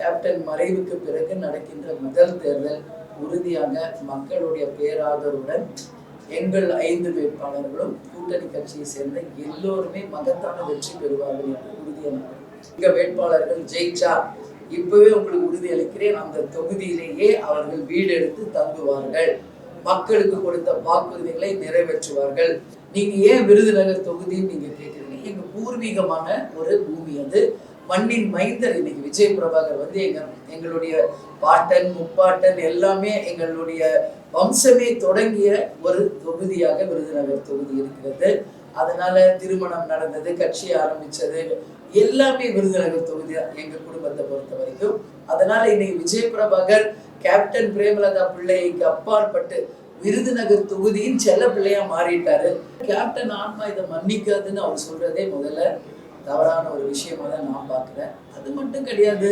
Captain மறைவுக்கு பிறகு நடக்கின்ற முதல் தேர்தல் உறுதியாக மக்களுடைய பேராதரவுடன் எங்கள் ஐந்து வேட்பாளர்களும் கூட்டணி கட்சியை சேர்ந்த எல்லோருமே மகத்தான வெற்றி பெறுவார்கள் என்று உறுதியான இங்க வேட்பாளர்கள் ஜெயிச்சா இப்பவே உங்களுக்கு உறுதி அளிக்கிறேன். அந்த தொகுதியிலேயே அவர்கள் வீடு எடுத்து தங்குவார்கள். மக்களுக்கு கொடுத்த வாக்குறுதிகளை நிறைவேற்றுவார்கள். நீங்க ஏன் விருதுநகர் தொகுதின்னு நீங்க கேட்கிறீங்க எங்க பூர்வீகமான ஒரு பூமி அது. மண்ணின் மைந்தர் இன்னைக்கு விஜய் பிரபாகர் வந்து எங்க எங்களுடைய பாட்டன் முப்பாட்டன் எல்லாமே எங்களுடைய வம்சமே தொடங்கிய ஒரு தொகுதியாக விருதுநகர் தொகுதி இருக்கிறது. அதனால திருமணம் நடந்தது கட்சி ஆரம்பிச்சது எல்லாமே விருதுநகர் தொகுதி எங்க குடும்பத்தை பொறுத்த வரைக்கும். அதனால இன்னைக்கு விஜய் பிரபாகர் கேப்டன் பிரேமலதா பிள்ளைக்கு அப்பாற்பட்டு விருதுநகர் தொகுதியின் செல்ல பிள்ளையா மாறிட்டாரு. கேப்டன் ஆன்மா இதை மன்னிக்காதுன்னு அவர் சொல்றதே முதல்ல. தவறான ஒரு விஷயமா தான் நான் பார்க்குறேன். அது மட்டும் கிடையாது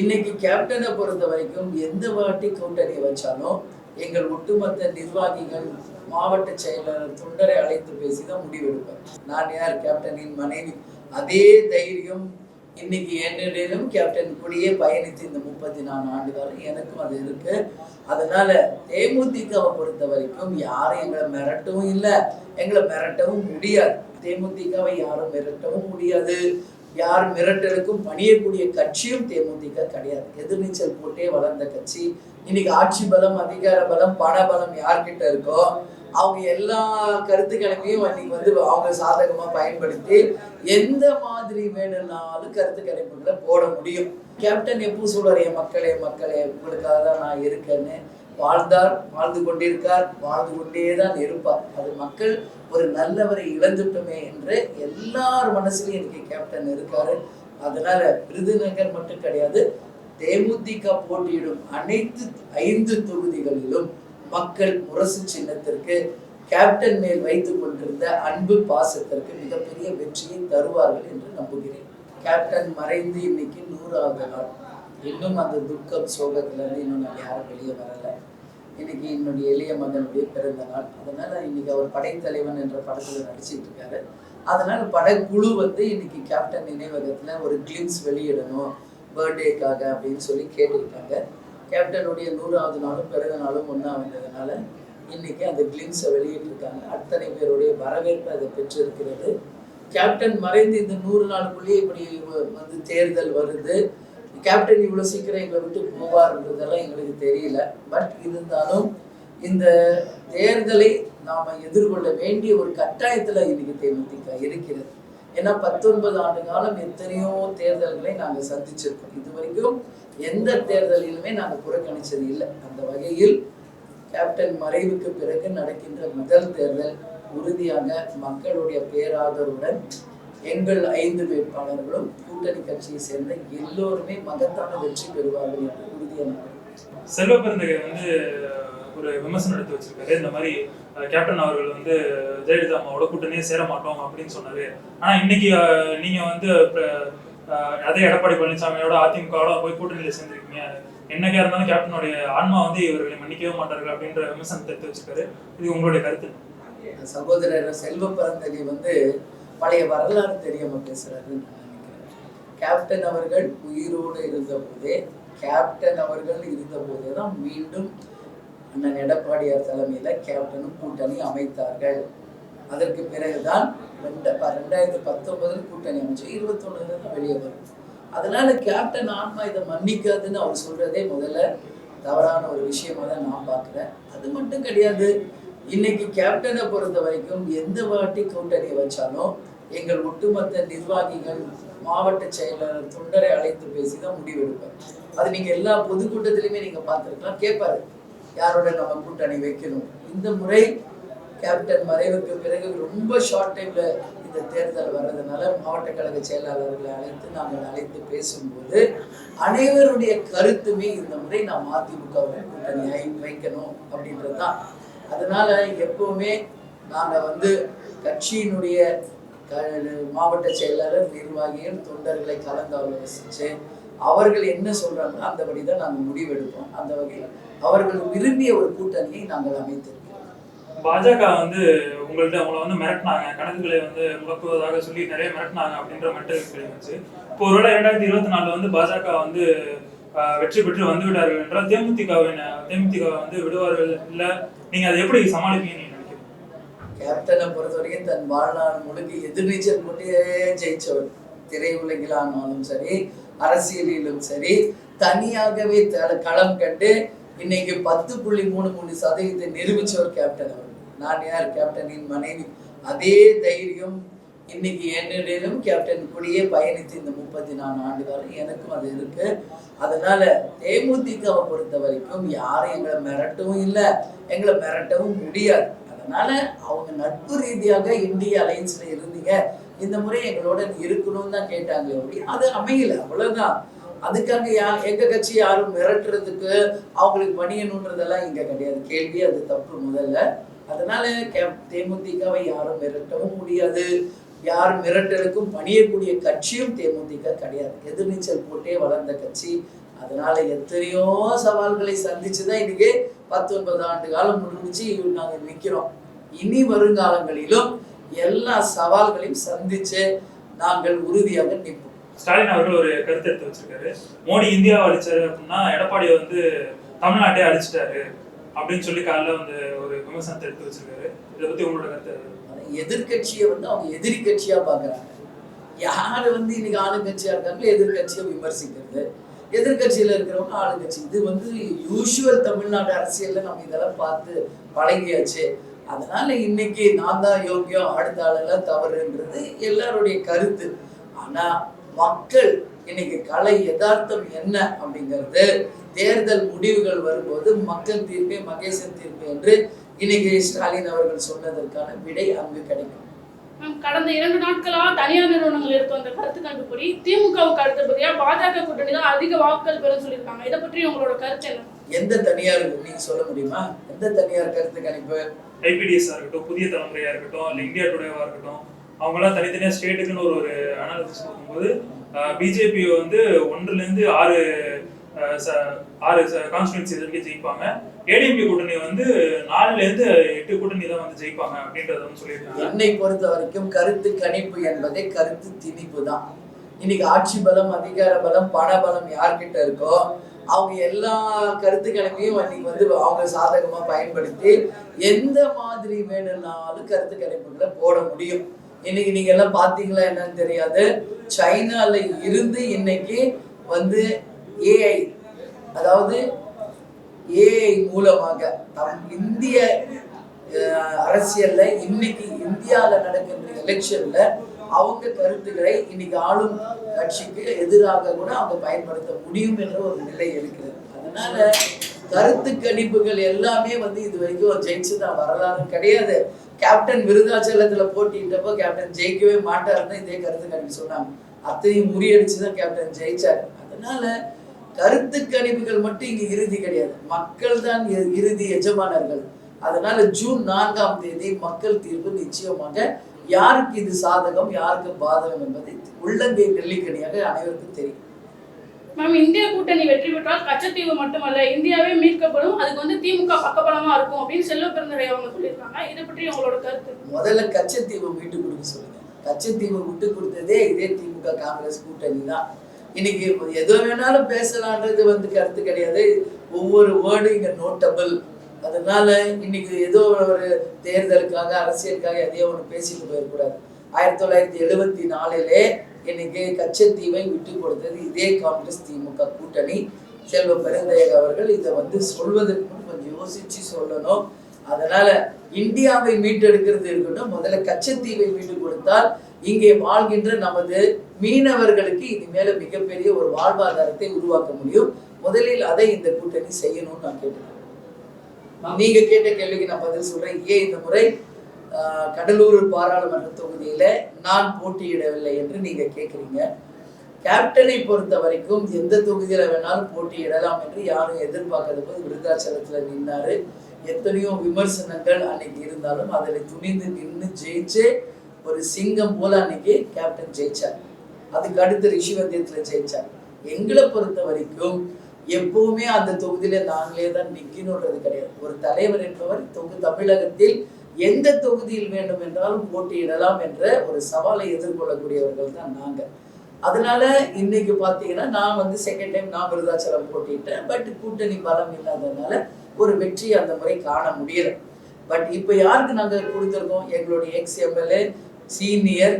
இன்னைக்கு கேப்டனை பொறுத்த வரைக்கும் எந்த வாட்டி கூட்டணி வச்சாலும் எங்கள் ஒட்டுமொத்த நிர்வாகிகள் மாவட்ட செயலாளர் தொண்டரை அழைத்து பேசி தான் முடிவெடுப்பேன். நான் யார்? கேப்டனின் மனைவி. அதே தைரியம் இன்னைக்கு என்னிடம் கேப்டன் கூடயே பயணித்து இந்த முப்பத்தி நாலு ஆண்டு காலம் எனக்கும் அது இருக்கு. அதனால தேமுதிகவை பொறுத்த வரைக்கும் யாரும் எங்களை மிரட்டவும் இல்லை எங்களை மிரட்டவும் முடியாது. தேமுதிகவை யாரும் மிரட்டவும் முடியாது. யார் மிரட்டலுக்கும் பணியக்கூடிய கட்சியும் தேமுதிக கிடையாது. எதிர்நீச்சல் போட்டே வளர்ந்த கட்சி. இன்னைக்கு ஆட்சி பலம் அதிகார பலம் பண பலம் யார்கிட்ட இருக்கோ அவங்க எல்லா கருத்துக்களையும் இன்னைக்கு வந்து அவங்க சாதகமா பயன்படுத்தி எந்த மாதிரி வேணும்னாலும் கருத்து கணிப்புகளை போட முடியும். கேப்டன் எப்போ சொல்றாரு என் மக்களே மக்களே உங்களுக்காக தான் நான் இருக்கேன்னு. வாழ்ந்தார் வாழ்ந்து கொண்டிருக்கார் வாழ்ந்து கொண்டே தான் இருப்பார். அது மக்கள் ஒரு நல்லவரை இழந்துட்டோமே என்று எல்லார் மனசுலையும் இன்னைக்கு கேப்டன் இருக்காரு. அதனால விருதுநகர் மட்டும் கிடையாது தேமுதிக போட்டியிடும் அனைத்து ஐந்து தொகுதிகளிலும் மக்கள் முரசு சின்னத்திற்கு கேப்டன் மேல் வைத்துக் கொண்டிருந்த அன்பு பாசத்திற்கு மிகப்பெரிய வெற்றியை தருவார்கள் என்று நம்புகிறேன். கேப்டன் மறைந்து இன்னைக்கு நூறாவது நாள் இன்னும் அந்த துக்கம் சோகத்திலிருந்து இன்னும் நான் யாரும் வெளியே வரலை. இன்னைக்கு என்னுடைய எளிய மகனுடைய பிறந்த நாள். அதனால இன்னைக்கு அவர் படைத்தலைவன் என்ற படத்துல நடிச்சிட்டு இருக்காரு. அதனால படக்குழு வந்து இன்னைக்கு கேப்டன் நினைவகத்துல ஒரு கிளிம்ஸ் வெளியிடணும் பர்த்டேக்காக அப்படின்னு சொல்லி கேட்டிருக்காங்க. கேப்டனுடைய நூறாவது நாளும் பிறந்த நாளும் ஒன்றா வந்ததுனால இன்னைக்கு அந்த கிளிம்ஸை வெளியிட்டிருக்காங்க. அத்தனை பேருடைய வரவேற்பு அதை பெற்றிருக்கிறது. கேப்டன் மறைந்து இந்த நூறு நாளுக்குள்ளேயே இப்படி வந்து தேர்தல் வருது. கேப்டன் இவ்வளோ சீக்கிரம் எங்களை விட்டு போவார்ன்றதெல்லாம் எங்களுக்கு தெரியல. பட் இருந்தாலும் இந்த தேர்தலை நாம் எதிர்கொள்ள வேண்டிய ஒரு கட்டாயத்தில் இன்னைக்கு தேமுதிக இருக்கிறது. ஏன்னா பத்தொன்பது ஆண்டு காலம் எத்தனையோ தேர்தல்களை நாங்கள் சந்திச்சிருக்கோம். இது வரைக்கும் எந்த தேர்தலிலுமே நாங்கள் புறக்கணிச்சது இல்லை. அந்த வகையில் கேப்டன் மறைவுக்கு பிறகு நடக்கின்ற முதல் தேர்தல் உறுதியாக மக்களுடைய பேராதரவுடன் எங்கள் ஐந்து வேட்பாளர்களும் கூட்டணி கட்சியை சேர்ந்த எல்லோருமே மகத்தான வெற்றி பெறுவார்கள் என்று உறுதியான செல்வ பெருந்தகை வந்து ஒரு விமர்சனம் எடுத்து வச்சிருக்காரு. இந்த மாதிரி கேப்டன் அவர்கள் வந்து ஜெயலலிதா அம்மாவோட கூட்டணியே சேர மாட்டோம் அப்படின்னு சொன்னாரு. ஆனா இன்னைக்கு நீங்க வந்து அதே எடப்பாடி பழனிசாமியோட அதிமுகவோட போய் கூட்டணியில சேர்ந்திருக்கீங்க. என்னைக்கா இருந்தாலும் கேப்டனுடைய ஆன்மா வந்து இவர்களை மன்னிக்கவே மாட்டார்கள் அப்படின்ற விமர்சனத்தை எடுத்து வச்சிருக்காரு. இது உங்களுடைய கருத்து. சகோதரர் செல்வ பரந்தகை வந்து பழைய வரலாறு தெரியாம பேசுறாருன்னு நான் நினைக்கிறேன். கேப்டன் அவர்கள் உயிரோடு இருந்த போதே கேப்டன் அவர்கள் இருந்த போதே தான் மீண்டும் அண்ணன் எடப்பாடியார் தலைமையில கேப்டனும் கூட்டணி அமைத்தார்கள். அதற்கு பிறகுதான் ரெண்ட ரெண்டாயிரத்தி பத்தொன்பதில் கூட்டணி அமைச்சு இருபத்தொன்னுல தான் வெளியே வரும். அதனால கேப்டன் ஆன்மா இதை மன்னிக்காதுன்னு அவர் சொல்றதே முதல்ல தவறான ஒரு விஷயமா தான் நான் பார்க்குறேன். அது மட்டும் கிடையாது. இன்னைக்கு கேப்டனை பொறுத்த வரைக்கும் எந்த வாட்டி கூட்டணி வச்சாலும் எங்கள் ஒட்டுமொத்த நிர்வாகிகள் மாவட்ட செயலாளர் தொண்டரை அழைத்து பேசி தான் முடிவெடுப்பார் அது நீங்க எல்லா பொதுக்கூட்டத்திலுமே நீங்க பார்த்துருக்கலாம். கேட்பாரு யாரோட நம்ம கூட்டணி வைக்கணும்? இந்த முறை கேப்டன் மறைவுக்கு பிறகு ரொம்ப ஷார்ட் டைம்ல இந்த தேர்தல் வர்றதுனால மாவட்ட கழக செயலாளர்களை அழைத்து நாங்கள் அழைத்து பேசும்போது அனைவருடைய கருத்துமே இந்த முறை நாம் அதிமுகவுடன் கூட்டணியை வைக்கணும் அப்படின்றது தான் அதனால எப்பவுமே நாங்கள் வந்து கட்சியினுடைய க- மாவட்ட செயலாளர் நிர்வாகிகள் தொண்டர்களை கலந்து ஆலோசிச்சு அவர்கள் என்ன சொல்றாங்களோ அந்தபடி தான் நாங்கள் முடிவெடுப்போம். அந்த வகையில் அவர்கள் விரும்பிய ஒரு கூட்டணியை நாங்கள் அமைத்திருக்கிறோம். பாஜக வந்து உங்கள்ட்ட அவங்கள வந்து மிரட்டினாங்க கணக்குகளை வந்து முடக்குவதாக சொல்லி நிறைய மிரட்டினாங்க அப்படின்ற மட்டும் இருந்துச்சு. இப்போ ஒருவேளை இரண்டாயிரத்தி இருபத்தி நாலுல வந்து பாஜக வந்து வெற்றி பெற்று வந்து விட்டார்கள் என்றால் தேமுதிகவின் தேமுதிக வந்து விடுவார்கள் இல்ல நீங்க அதை எப்படி சமாளிப்பீங்கன்னு கேப்டனை பொறுத்த வரைக்கும் தன் வாழ்நாள் முழுக்க எதிர்நீச்சல் போட்டே ஜெயிச்சவர் திரையுலகிலானாலும் சரி அரசியலிலும் சரி தனியாகவே த- களம் கண்டு இன்னைக்கு பத்து புள்ளி மூணு மூணு சதவீதத்தை நிரூபிச்சவர் கேப்டன் அவர். நான் யார்? கேப்டனின் மனைவி. அதே தைரியம் இன்னைக்கு என்னிடம் கேப்டன் கூடயே பயணித்து இந்த முப்பத்தி நாலு ஆண்டு காலம் எனக்கும் அது இருக்கு. அதனால தேமுதிகவை பொறுத்த வரைக்கும் யாரும் எங்களை மிரட்டவும் இல்லை எங்களை மிரட்டவும் முடியாது. அதனால அவங்க நட்பு ரீதியாக இந்திய அலையன்ஸ்ல இருந்தீங்க. இந்த முறை எங்களோட இருக்கணும்னு தான் கேட்டாங்களே அப்படி அது அமையல அவ்வளவுதான். அதுக்காக யா எங்க கட்சி யாரும் மிரட்டுறதுக்கு அவங்களுக்கு பணியணுன்றதெல்லாம் இங்க கிடையாது. கேள்வி அது தப்பு முதல்ல. அதனால கே- தேமுதிகவை யாரும் மிரட்டவும் முடியாது. யார் மிரட்டலுக்கும் பணியக்கூடிய கட்சியும் தேமுதிக கிடையாது. எதிர்நீச்சல் போட்டே வளர்ந்த கட்சி. அதனால எத்தனையோ சவால்களை சந்திச்சுதான் இன்னைக்கு பத்தொன்பது ஆண்டு காலம் முடிஞ்சு நாங்கள் நிற்கிறோம் இனி வருங்காலங்களிலும் எல்லா சவால்களையும் சந்திச்சு நாங்கள் உறுதியாக நிற்போம். ஸ்டாலின் அவர்கள் ஒரு கருத்து எடுத்து வச்சிருக்காரு. மோடி இந்தியாவை அழிச்சாரு அப்படின்னா எடப்பாடியை வந்து தமிழ்நாட்டே அழிச்சிட்டாரு. அப்படின்னு சொல்லி காலைல வந்து ஒரு விமர்சனத்தை எடுத்து வச்சிருக்காரு. இதை பத்தி உங்களோட கருத்து எதிர்கட்சியை எதிர்க்கட்சியை வந்து அவங்க எதிரி கட்சியா பாக்குறாங்க யாரு வந்து இன்னைக்கு ஆளுங்கட்சியா இருக்காங்களோ எதிர்கட்சியை விமர்சிக்கிறது. எதிர்க்கட்சியில இருக்கிறவங்க ஆளுங்கட்சி. இது வந்து யூஷுவல் தமிழ்நாடு அரசியல்ல நம்ம இதெல்லாம் பார்த்து பழகியாச்சு. அதனால இன்னைக்கு நான் தான் யோக்கியம் அடுத்த ஆளெல்லாம் தவறுன்றது எல்லாருடைய கருத்து. ஆனா மக்கள் இன்னைக்கு கலை யதார்த்தம் என்ன அப்படிங்கிறது தேர்தல் முடிவுகள் வரும்போது மக்கள் தீர்ப்பே மகேசன் தீர்ப்பு என்று இன்னைக்கு ஸ்டாலின் அவர்கள் சொன்னதற்கான விடை அங்கு கிடைக்கும். கடந்த இரண்டு நாட்களா தனியார் நிறுவனங்கள் எடுத்து வந்த கருத்து கண்டுபிடி திமுகவுக்கு அடுத்தபடியா பாஜக கூட்டணி தான் அதிக வாக்குகள் பெறும் சொல்லியிருக்காங்க. இதை பற்றி உங்களோட கருத்து என்ன? எந்த தனியார் நீங்க சொல்ல முடியுமா? எந்த தனியார் கருத்து கணிப்பு ஐபிடிஎஸ்ஸா இருக்கட்டும் புதிய தலைமுறையா இருக்கட்டும் இல்லை இந்தியா டுடேவா இருக்கட்டும் அவங்களாம் தனித்தனியா ஸ்டேட்டுக்குன்னு ஒரு ஒரு அனாலிசிஸ் கொடுக்கும்போது பிஜேபி வந்து ஒன்றுல இருந்து ஆறு ஆறு கான்ஸ்டுவன்சி வரைக்கும் ஜெயிப்பாங்க. ஏடிஎம்பி கூட்டணி வந்து நாலுல இருந்து எட்டு கூட்டணி தான் வந்து ஜெயிப்பாங்க அப்படின்றத வந்து சொல்லியிருக்காங்க. என்னை பொறுத்த வரைக்கும் கருத்து கணிப்பு என்பதே கருத்து திணிப்பு தான். இன்னைக்கு ஆட்சி பலம் அதிகார பலம் பண பலம் யார்கிட்ட இருக்கோ அவங்க எல்லா கருத்து கணிப்பையும் இன்னைக்கு வந்து அவங்க சாதகமா பயன்படுத்தி எந்த மாதிரி வேணும்னாலும் கருத்து கணிப்புகளை போட முடியும். இன்னைக்கு நீங்க எல்லாம் பாத்தீங்களா என்னன்னு தெரியாது. சைனால இருந்து இன்னைக்கு வந்து ஏஐ அதாவது ஏஐ மூலமாக நம் இந்திய அரசியல்ல இன்னைக்கு இந்தியால நடக்கின்ற எலெக்ஷன்ல அவங்க கருத்துக்களை இன்னைக்கு ஆளும் கட்சிக்கு எதிராக கூட அவங்க பயன்படுத்த முடியும் என்ற ஒரு நிலை இருக்கிறது. அதனால கருத்து கணிப்புகள் எல்லாமே வந்து இது வரைக்கும் ஜெயிச்சு தான் வரலாறு கிடையாது. கேப்டன் விருதாச்சலத்துல போட்டிட்டப்போ கேப்டன் ஜெயிக்கவே மாட்டாருன்னு இதே கருத்து கணிப்பு சொன்னாங்க. அத்தனையும் முறியடிச்சு தான் கேப்டன் ஜெயிச்சார். அதனால கருத்து கணிப்புகள் மட்டும் இங்க இறுதி கிடையாது. மக்கள் தான் இறுதி எஜமானர்கள். அதனால ஜூன் நான்காம் தேதி மக்கள் தீர்ப்பு நிச்சயமாக யாருக்கு இது சாதகம் யாருக்கு பாதகம் என்பதை உள்ளங்கை நெல்லிக்கணியாக அனைவருக்கும் தெரியும். மேம் இந்திய கூட்டணி வெற்றி பெற்றால் கச்சத்தீவு மட்டுமல்ல இந்தியாவே மீட்கப்படும் அதுக்கு வந்து திமுக பக்கபலமா இருக்கும் அப்படின்னு செல்வ பிறந்தரை அவங்க சொல்லியிருக்காங்க. இதை பற்றி உங்களோட கருத்து? முதல்ல கச்சத்தீவு மீட்டு கொடுக்க சொல்லுங்க. கச்சத்தீவு விட்டு கொடுத்ததே இதே திமுக காங்கிரஸ் கூட்டணி தான். இன்னைக்கு எதோ வேணாலும் பேசலான்றது வந்து கருத்து கிடையாது. ஒவ்வொரு வேர்டும் இங்க நோட்டபிள் அதனால இன்னைக்கு ஏதோ ஒரு தேர்தலுக்காக அரசியலுக்காக எதையோ ஒன்று பேசிட்டு போயிடக்கூடாது. ஆயிரத்தி தொள்ளாயிரத்தி எழுபத்தி நாலிலே இன்னைக்கு கச்சத்தீவை விட்டு கொடுத்தது. இதே காங்கிரஸ் திமுக கூட்டணி. செல்வ பெருந்தேக அவர்கள் இதை வந்து சொல்வதற்கு முன் கொஞ்சம் யோசிச்சு சொல்லணும். அதனால இந்தியாவை மீட்டெடுக்கிறது இருக்கட்டும் முதல்ல கச்சத்தீவை மீட்டு கொடுத்தால் இங்கே வாழ்கின்ற நமது மீனவர்களுக்கு இனிமேல மிகப்பெரிய ஒரு வாழ்வாதாரத்தை உருவாக்க முடியும். முதலில் அதை இந்த கூட்டணி செய்யணும்னு நான் கேட்டுக்கிறேன். நீங்க கேட்ட கேள்விக்கு நான் பதில் சொல்றேன். ஏன் இந்த முறை? கடலூர் பாராளுமன்ற தொகுதியில் நான் போட்டியிடவில்லை என்று நீங்கள் கேட்குறீங்க கேப்டனை பொறுத்த வரைக்கும் எந்த தொகுதியில் வேணாலும் போட்டியிடலாம் என்று யாரும் எதிர்பார்க்காத போது விருதாச்சலத்தில் நின்னார். எத்தனையோ விமர்சனங்கள் அன்னைக்கு இருந்தாலும் அதில் துணிந்து நின்று ஜெயிச்சு ஒரு சிங்கம் போல அன்னைக்கு கேப்டன் ஜெயிச்சார். அதுக்கு அடுத்து ரிஷிவந்தியத்தில் ஜெயிச்சார். எங்களை பொறுத்த வரைக்கும் எப்பவுமே அந்த தொகுதியில நாங்களே தான் நிற்கணுன்றது கிடையாது. ஒரு தலைவர் என்பவர் தொகு தமிழகத்தில் எந்த தொகுதியில் வேண்டும் என்றாலும் போட்டியிடலாம் என்ற ஒரு சவாலை எதிர்கொள்ளக்கூடியவர்கள் தான் நாங்கள். அதனால இன்னைக்கு பார்த்தீங்கன்னா நான் வந்து செகண்ட் டைம் நான் விருதாச்சலம் போட்டிட்டேன் பட் கூட்டணி பலம் இல்லாததுனால ஒரு வெற்றி அந்த முறை காண முடியல. பட் இப்போ யாருக்கு நாங்கள் கொடுத்துருக்கோம்? எங்களுடைய எக்ஸ் எம்எல்ஏ சீனியர்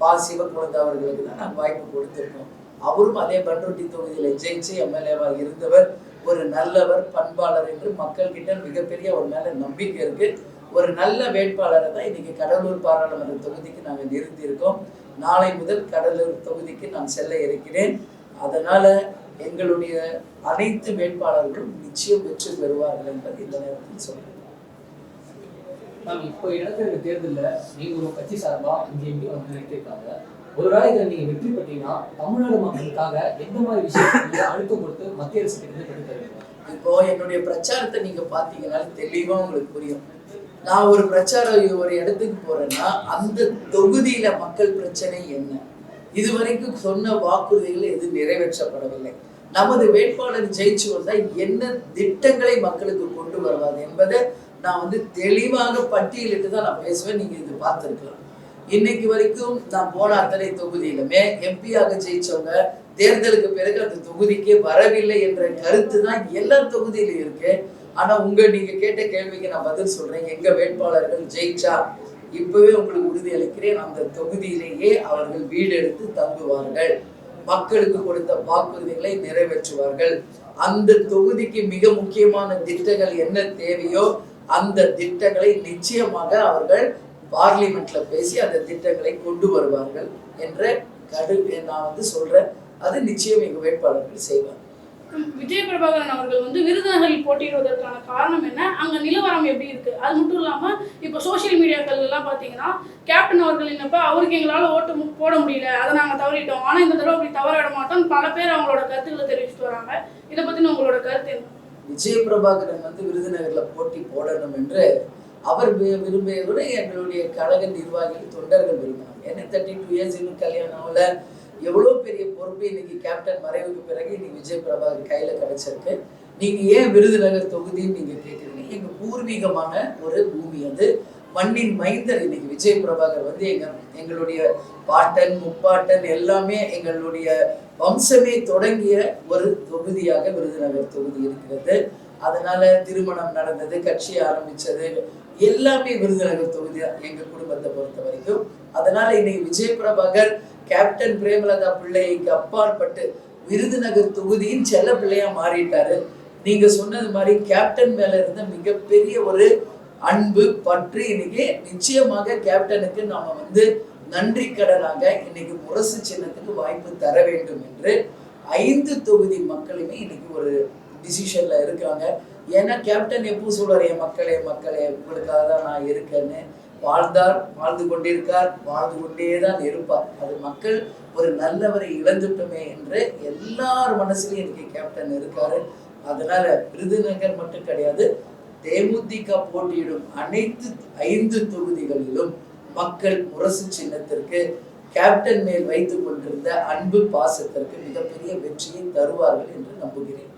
பா சிவகுழந்தை அவர்களுக்கு தான் நாங்கள் வாய்ப்பு கொடுத்துருக்கோம். அவரும் அதே பண்ருட்டி தொகுதியில் ஜெயிச்சு எம்எல்ஏவாக இருந்தவர். ஒரு நல்லவர் பண்பாளர் என்று மக்கள்கிட்ட மிகப்பெரிய ஒரு மேல நம்பிக்கை இருக்குது ஒரு நல்ல வேட்பாளரை தான் இன்னைக்கு கடலூர் பாராளுமன்ற தொகுதிக்கு நாங்கள் நிறுத்தியிருக்கோம். நாளை முதல் கடலூர் தொகுதிக்கு நான் செல்ல இருக்கிறேன். அதனால எங்களுடைய அனைத்து வேட்பாளர்களும் நிச்சயம் வெற்றி பெறுவார்கள் என்பது இந்த நேரத்தில் சொல்றேன். மேம் இப்போ இடத்துல தேர்தலில் நீங்க ஒரு கட்சி சார்பா இங்கே எம்பி வந்து நிறுத்திருக்காங்க ஒரு வேளை இதில் நீங்க வெற்றி பெற்றீங்கன்னா தமிழ்நாடு மக்களுக்காக எந்த மாதிரி விஷயத்துல அழுத்தம் கொடுத்து மத்திய அரசு இருந்து பெற்று இப்போ என்னுடைய பிரச்சாரத்தை நீங்க பாத்தீங்கன்னா தெளிவா உங்களுக்கு புரியும். நான் ஒரு பிரச்சாரம் ஒரு இடத்துக்கு போறேன்னா அந்த தொகுதியில மக்கள் பிரச்சனை என்ன? இதுவரைக்கும் சொன்ன வாக்குறுதிகள் எதுவும் நிறைவேற்றப்படவில்லை. நமது வேட்பாளர் ஜெயிச்சு வந்தா என்ன திட்டங்களை மக்களுக்கு கொண்டு வருவார் என்பதை நான் வந்து தெளிவாக பட்டியலிட்டு தான் நான் பேசுவேன். நீங்க இது பார்த்துருக்கலாம். இன்னைக்கு வரைக்கும் நான் போன அத்தனை தொகுதியிலுமே எம்பியாக ஜெயிச்சவங்க தேர்தலுக்கு பிறகு அந்த தொகுதிக்கே வரவில்லை என்ற கருத்து தான் எல்லா தொகுதியிலும் இருக்கு. ஆனா உங்க நீங்க கேட்ட கேள்விக்கு நான் பதில் சொல்றேன். எங்க வேட்பாளர்கள் ஜெயிச்சா இப்பவே உங்களுக்கு உறுதி அளிக்கிறேன். அந்த தொகுதியிலேயே அவர்கள் வீடு எடுத்து தங்குவார்கள். மக்களுக்கு கொடுத்த வாக்குறுதிகளை நிறைவேற்றுவார்கள். அந்த தொகுதிக்கு மிக முக்கியமான திட்டங்கள் என்ன தேவையோ அந்த திட்டங்களை நிச்சயமாக அவர்கள் பார்லிமெண்ட்ல பேசி அந்த திட்டங்களை கொண்டு வருவார்கள் என்ற கடு நான் வந்து சொல்றேன். அது நிச்சயம் எங்க வேட்பாளர்கள் செய்வாங்க விஜய் பிரபாகரன் அவர்கள் வந்து விருதுநகரில் போட்டியிடுவதற்கான காரணம் என்ன? அங்கே நிலவரம் எப்படி இருக்கு? அது மட்டும் இல்லாமல் இப்போ சோசியல் மீடியாக்கள் எல்லாம் பார்த்தீங்கன்னா கேப்டன் அவர்கள் என்னப்ப அவருக்கு எங்களால் ஓட்டு மு- போட முடியல. அதை நாங்க தவறிட்டோம். ஆனால் இந்த தடவை அப்படி தவற விட மாட்டோம் பல பேர் அவங்களோட கருத்துக்களை தெரிவிச்சுட்டு வராங்க. இதை பற்றின உங்களோட கருத்து என்ன? விஜய் பிரபாகரன் வந்து விருதுநகரில் போட்டி போடணும் என்று அவர் வி- விரும்பியதோட எங்களுடைய கழக நிர்வாகிகள் தொண்டர்கள் விரும்பினார் ஏன்னா தேர்ட்டி டூ இயர்ஸ் இன்னும் கல்யாணம் ஆகல. எவ்வளோ பெரிய பொறுப்பு இன்னைக்கு கேப்டன் மறைவுக்கு பிறகு இன்னைக்கு விஜய் பிரபாகர் கையில கிடைச்சிருக்கு. நீங்க ஏன் விருதுநகர் தொகுதின்னு நீங்க கேட்குறீங்க எங்கள் பூர்வீகமான ஒரு பூமி அது. மண்ணின் மைந்தர் இன்னைக்கு விஜய் பிரபாகர் வந்து எங்க எங்களுடைய பாட்டன் முப்பாட்டன் எல்லாமே எங்களுடைய வம்சமே தொடங்கிய ஒரு தொகுதியாக விருதுநகர் தொகுதி இருக்கிறது. அதனால திருமணம் நடந்தது கட்சி ஆரம்பிச்சது எல்லாமே விருதுநகர் தொகுதி எங்க குடும்பத்தை பொறுத்த வரைக்கும். அதனால இன்னைக்கு விஜய் பிரபாகர் கேப்டன் பிரேமலதா பிள்ளைக்கு அப்பாற்பட்டு விருதுநகர் தொகுதியின் செல்ல பிள்ளையா மாறிட்டாரு. நீங்க சொன்னது மாதிரி கேப்டன் மேல இருந்த மிகப்பெரிய ஒரு அன்பு பற்று இன்னைக்கு நிச்சயமாக கேப்டனுக்கு நாம வந்து நன்றி கடனாக இன்னைக்கு முரசு சின்னத்துக்கு வாய்ப்பு தர வேண்டும் என்று ஐந்து தொகுதி மக்களுமே இன்னைக்கு ஒரு டிசிஷன்ல இருக்காங்க. ஏன்னா கேப்டன் எப்போ சொல்றாரு என் மக்களே மக்களே உங்களுக்காக தான் நான் இருக்கேன்னு. வாழ்ந்தார் வாழ்ந்து கொண்டிருக்கார் வாழ்ந்து கொண்டே தான் இருப்பார். அது மக்கள் ஒரு நல்லவரை இழந்துட்டோமே என்று எல்லார் மனசுலையும் இன்னைக்கு கேப்டன் இருக்காரு. அதனால விருதுநகர் மட்டும் கிடையாது தேமுதிக போட்டியிடும் அனைத்து ஐந்து தொகுதிகளிலும் மக்கள் முரசு சின்னத்திற்கு கேப்டன் மேல் வைத்துக் கொண்டிருந்த அன்பு பாசத்திற்கு மிகப்பெரிய வெற்றியை தருவார்கள் என்று நம்புகிறேன்.